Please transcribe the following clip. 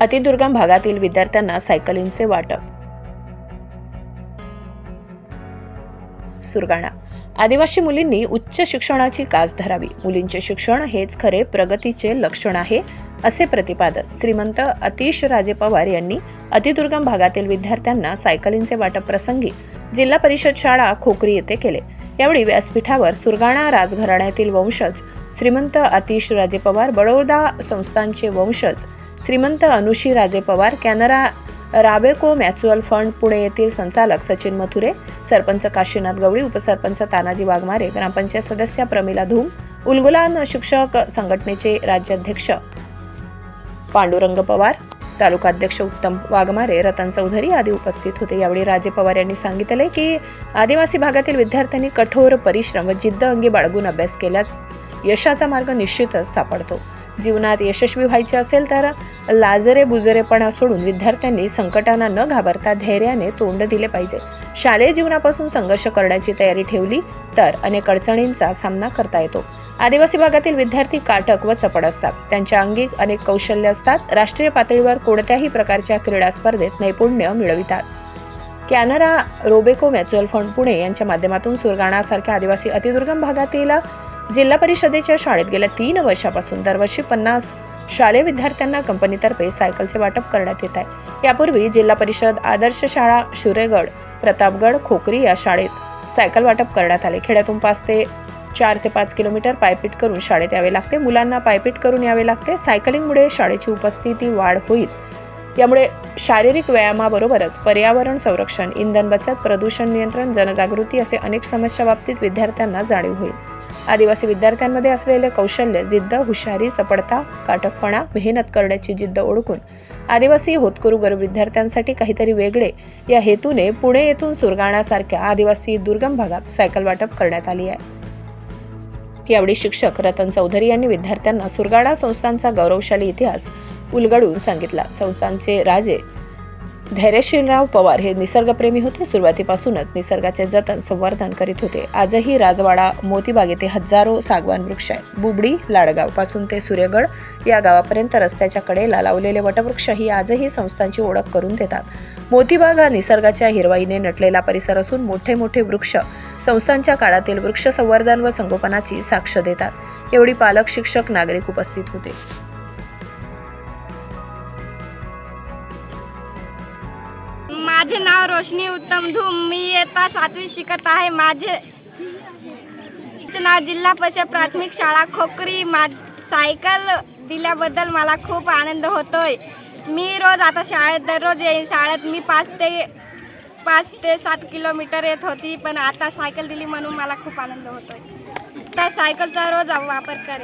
अतिदुर्गम भागातील विद्यार्थ्यांना सायकलींचे वाटप. सुरगाणा. आदिवासी मुलींनी उच्च शिक्षणाची कास धरावी. मुलींचे शिक्षण हेच खरे प्रगतीचे लक्षण आहे असे प्रतिपादन श्रीमंत अतिश राजे पवार यांनी अतिदुर्गम भागातील विद्यार्थ्यांना सायकलींचे वाटप प्रसंगी जिल्हा परिषद शाळा खोकरी येथे केले. यावेळी व्यासपीठावर सुरगाणा राजघराण्यातील वंशज श्रीमंत अतिश राजे पवार बडोदा संस्थांचे वंशज Shrimant Anushi Raje Pawar Canara Robeco mutual fund Pune येथील संचालक सचिन मथुरे सरपंच काशीनाथ गवळी उपसरपंच तानाजी वाघमारे ग्रामपंचायत सदस्या प्रमिला धूम उलगुलान शिक्षक संघटनेचे राज्याध्यक्ष पांडुरंग पवार तालुकाध्यक्ष उत्तम वाघमारे रतन चौधरी आदी उपस्थित होते. यावेळी राजे पवार यांनी सांगितले की आदिवासी भागातील विद्यार्थ्यांनी कठोर परिश्रम व जिद्द अंगी बाळगून अभ्यास केल्यास यशाचा मार्ग निश्चितच सापडतो. जीवनात यशस्वी व्हायचे असेल तर लाजरे बुजरेपणा सोडून विद्यार्थ्यांनी संकटांना न घाबरता धैर्याने तोंड दिले पाहिजे. शालेय जीवनापासून संघर्ष करण्याची तयारी ठेवली तर अनेक अडचणींचा सामना करता येतो. आदिवासी भागातील विद्यार्थी काटक व चपड असतात. त्यांच्या अंगी अनेक कौशल्य असतात. राष्ट्रीय पातळीवर कोणत्याही प्रकारच्या क्रीडा स्पर्धेत नैपुण्य मिळवितात. Canara Robeco mutual fund Pune यांच्या माध्यमातून सुरगाणासारख्या आदिवासी अतिदुर्गम भागातील जिल्हा परिषदेच्या शाळेत गेल्या तीन वर्षापासून दरवर्षी पन्नास शालेय विद्यार्थ्यांना कंपनीतर्फे सायकलचे वाटप करण्यात येत आहे. यापूर्वी जिल्हा परिषद आदर्श शाळा शुरेगड प्रतापगड खोकरी या शाळेत सायकल वाटप करण्यात आले. खेड्यातून पाच ते चार ते पाच किलोमीटर पायपीट करून शाळेत यावे लागते. मुलांना पायपीट करून यावे लागते. सायकलिंगमुळे शाळेची उपस्थिती वाढ होईल. यामुळे शारीरिक व्यायामाबरोबरच पर्यावरण संरक्षण इंधन बचत प्रदूषण नियंत्रण जनजागृती असे अनेक समस्या बाबतीत विद्यार्थ्यांना जाणीव होईल. आदिवासी विद्यार्थ्यांमध्ये असलेले कौशल्य जिद्द हुशारी चपडता काटकपणा मेहनत करण्याची जिद्द ओळखून आदिवासी होतकरू गरीब विद्यार्थ्यांसाठी काहीतरी वेगळे या हेतूने पुणे येथून सुरगाणासारख्या आदिवासी दुर्गम भागात सायकल वाटप करण्यात आली आहे. यावेळी शिक्षक रतन चौधरी यांनी विद्यार्थ्यांना सुरगाणा संस्थांचा गौरवशाली इतिहास उलगडून सांगितला. संस्थांचे राजे धैर्यशीलराव पवार हे निसर्गप्रेमी होते. सुरुवातीपासूनच निसर्गाचे जतन संवर्धन करीत होते. आजही राजवाडा मोतीबाग येथे हजारो सागवान वृक्ष आहेत. बुबडी लाडगावपासून ते सूर्यगड या गावापर्यंत रस्त्याच्या कडेला लावलेले वटवृक्ष ही आजही संस्थांची ओळख करून देतात. मोतीबाग हा निसर्गाच्या हिरवाईने नटलेला परिसर असून मोठे मोठे वृक्ष संस्थांच्या काळातील वृक्ष संवर्धन व संगोपनाची साक्ष देतात. एवढी पालक शिक्षक नागरिक उपस्थित होते. माझे नाव रोशनी उत्तम धूम. मी येता सातवी शिकत आहे. माझे नाव जिल्हा परिषद प्राथमिक शाळा खोकरी. मा सायकल दिल्याबद्दल मला खूप आनंद होतोय. मी रोज आता शाळेत दररोज येईन. शाळेत मी पाच ते पाच ते सात किलोमीटर येत होती पण आता सायकल दिली म्हणून मला खूप आनंद होतोय. त्या सायकलचा रोज वापर करेन.